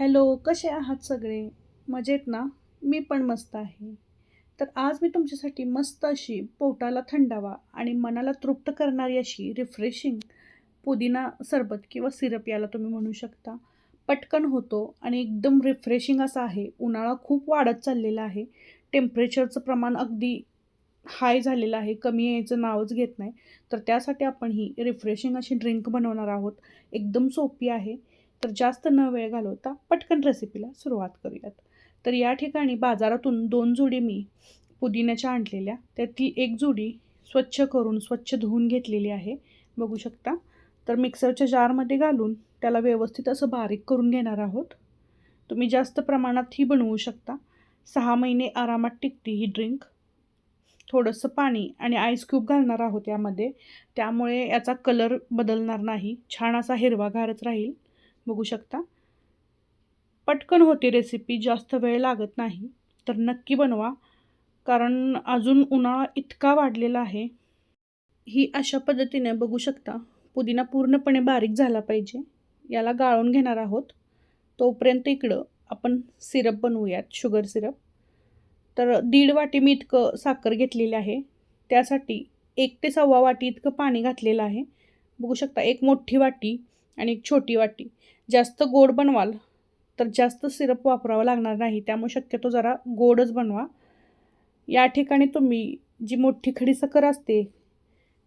Hello कसे आहात सगळे? मजेत ना? मी पण मस्त आहे. तर आज मी तुमच्यासाठी मस्त अशी पोटाला थंडावा आणि मनाला तृप्त करणारी अशी रिफ्रेशिंग पुदिना सरबत किंवा सिरप याला तुम्ही म्हणू शकता. पटकन होतो आणि एकदम रिफ्रेशिंग असा आहे. उन्हाळा खूप वाढत चाललेला आहे. टेम्परेचरचं प्रमाण अगदी हाय झालेलं आहे. कमी यायचं नावच घेत नाही. तर त्यासाठी आपण ही रिफ्रेशिंग अशी ड्रिंक बनवणार आहोत. एकदम सोपी आहे. तर जास्त न वेळ घालवता पटकन रेसिपीला सुरुवात करूयात. तर या ठिकाणी बाजारातून दोन जुडी मी पुदिन्याच्या आणलेल्या त्यातली एक जुडी स्वच्छ करून स्वच्छ धुवून घेतलेली आहे बघू शकता. तर मिक्सरच्या जारमध्ये घालून त्याला व्यवस्थित असं बारीक करून घेणार आहोत. तुम्ही जास्त प्रमाणात ही बनवू शकता. सहा महिने आरामात टिकते ही ड्रिंक थोडंसं पाणी आणि आईस क्यूब घालणार आहोत यामध्ये. त्यामुळे याचा कलर बदलणार नाही. छान असा हिरवागारच राहील. बघू शकता. पटकन होती रेसिपी जास्त वेळ लागत नाही. तर नक्की बनवा कारण अजून उन्हाळा इतका वाढलेला आहे. ही अशा पद्धतीने बघू शकता पुदिना पूर्णपणे बारीक झाला पाहिजे. याला गाळून घेणार आहोत. तोपर्यंत इकडं आपण सिरप बनवूयात शुगर सिरप. तर दीड वाटी मी इतकं साखर घेतलेली आहे. त्यासाठी एक ते सव्वा वाटी इतकं पाणी घातलेलं आहे. बघू शकता एक मोठी वाटी आणि एक छोटी वाटी. जास्त गोड बनवाल तर जास्त सिरप वापरावं लागणार नाही. त्यामुळे शक्यतो जरा गोडच बनवा. या ठिकाणी तुम्ही जी मोठी खडी साखर असते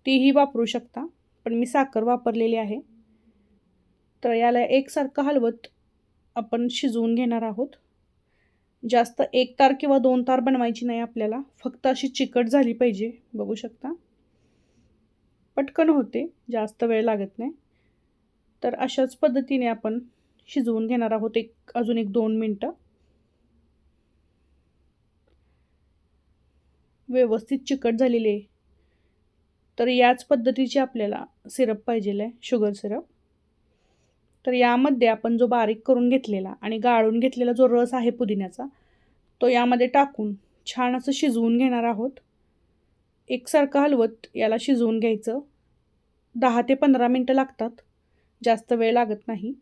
तीही वापरू शकता. पण मी साखर वापरलेली आहे. तर याला एकसारखं हलवत आपण शिजवून घेणार आहोत. जास्त एक तार किंवा दोन तार बनवायची नाही आपल्याला. फक्त अशी चिकट झाली पाहिजे बघू शकता. पटकन होते जास्त वेळ लागत नाही. तर अशाच पद्धतीने आपण शिजवून घेणार आहोत एक अजून एक दोन मिनटं. व्यवस्थित चिकट झालेली आहे. तर याच पद्धतीची आपल्याला सिरप पाहिजे आहे शुगर सिरप. तर यामध्ये आपण जो बारीक करून घेतलेला आणि गाळून घेतलेला जो रस आहे पुदिन्याचा तो यामध्ये टाकून छान असं शिजवून घेणार आहोत. एकसारखं हलवत याला शिजवून घ्यायचं. दहा ते पंधरा मिनटं लागतात. जास्त वेळ लागत नाही.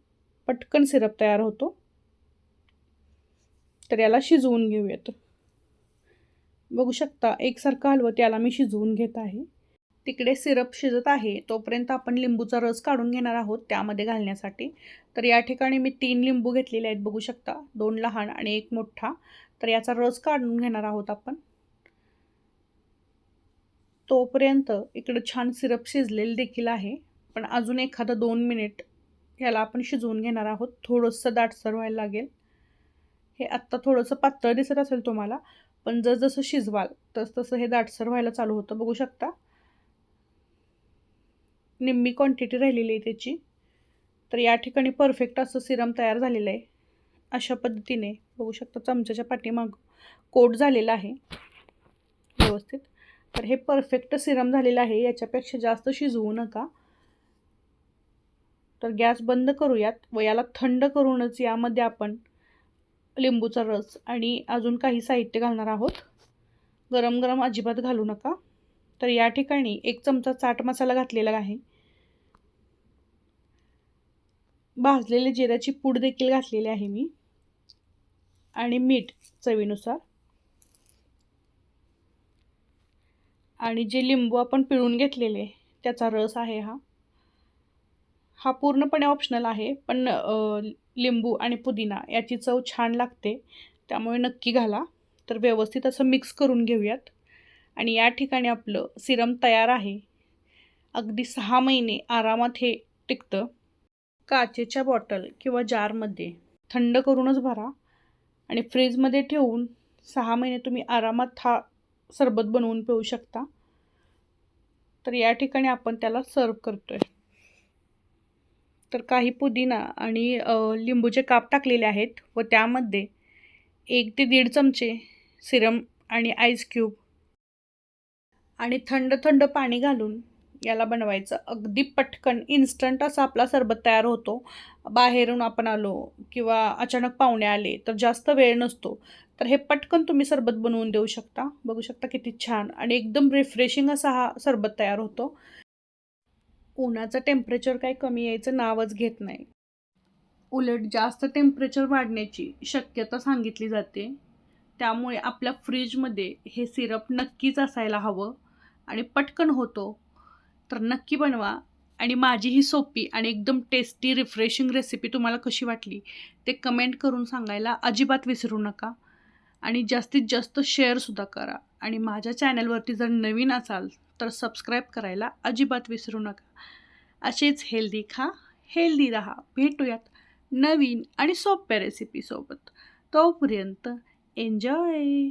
पटकन सिरप तयार होतो. तर याला शिजवून घेऊयात. बघू शकता एकसारखं हलवत याला मी शिजवून घेत आहे. तिकडे सिरप शिजत आहे तोपर्यंत आपण लिंबूचा रस काढून घेणार आहोत त्यामध्ये घालण्यासाठी. तर या ठिकाणी मी तीन लिंबू घेतलेले आहेत बघू शकता. दोन लहान आणि एक मोठा. तर याचा रस काढून घेणार आहोत आपण. तोपर्यंत इकडं छान सिरप शिजलेलं देखील आहे. पण अजून एखादं दोन मिनिट ह्याला आपण शिजवून घेणार आहोत. थोडंसं दाटसर व्हायला लागेल. हे आत्ता थोडंसं पातळ दिसत असेल तुम्हाला पण जसं शिजवाल तस तसं हे दाटसर व्हायला चालू होतं. बघू शकता. निम्मी क्वांटिटी राहिलेली आहे त्याची. तर या ठिकाणी परफेक्ट असं सिरम तयार झालेलं आहे. अशा पद्धतीने बघू शकता चमच्याच्या पाठीमाग कोट झालेला आहे. व्यवस्थित. तर हे परफेक्ट सिरम झालेलं आहे. याच्यापेक्षा जास्त शिजवू नका. तर गॅस बंद करूयात व याला थंड करूनच यामध्ये आपण लिंबूचा रस आणि अजून काही साहित्य घालणार आहोत. गरम गरम अजिबात घालू नका. तर या ठिकाणी एक चमचा चाट मसाला घातलेला आहे. भाजलेले जिऱ्याची पूड देखील घातलेली आहे मी. आणि मीठ चवीनुसार. आणि जे लिंबू आपण पिळून घेतलेले त्याचा रस आहे हा. हा पूर्णपणे ऑप्शनल आहे पण लिंबू आणि पुदिना याची चव छान लागते त्यामुळे नक्की घाला. तर व्यवस्थित असं मिक्स करून घेऊयात. आणि या ठिकाणी आपलं सिरम तयार आहे. अगदी सहा महिने आरामात हे टिकतं. काचेच्या बॉटल किंवा जारमध्ये थंड करूनच भरा. आणि फ्रीजमध्ये ठेवून सहा महिने तुम्ही आरामात हा सरबत बनवून पिऊ शकता. तर या ठिकाणी आपण त्याला सर्व करतो आहे तर काही पुदिना आणि लिंबूचे काप टाकलेले आहेत व त्यामध्ये एक ते दीड चमचे सिरम आणि आईस क्यूब आणि थंड थंड पाणी घालून याला बनवायचं. अगदी पटकन इन्स्टंट असा आपला सरबत तयार होतो. बाहेरून आपण आलो किंवा अचानक पाहुणे आले तर जास्त वेळ नसतो. तर हे पटकन तुम्ही सरबत बनवून देऊ शकता. बघू शकता किती छान आणि एकदम रिफ्रेशिंग असा हा सरबत तयार होतो. उन्हाचं टेम्परेचर काही कमी यायचं नावच घेत नाही. उलट जास्त टेम्परेचर वाढण्याची शक्यता सांगितली जाते. त्यामुळे आपल्या फ्रीजमध्ये हे सिरप नक्कीच असायला हवं आणि पटकन होतो. तर नक्की बनवा आणि माझी ही सोपी आणि एकदम टेस्टी रिफ्रेशिंग रेसिपी तुम्हाला कशी वाटली ते कमेंट करून सांगायला अजिबात विसरू नका. आणि जास्तीत जास्त शेअरसुद्धा करा. आणि माझ्या चॅनलवरती जर नवीन असाल तर सबस्क्राईब करायला अजिबात विसरू नका. असेच हेल्दी खा हेल्दी राहा. भेटूयात नवीन आणि सोप्या रेसिपीसोबत तोपर्यंत एन्जॉय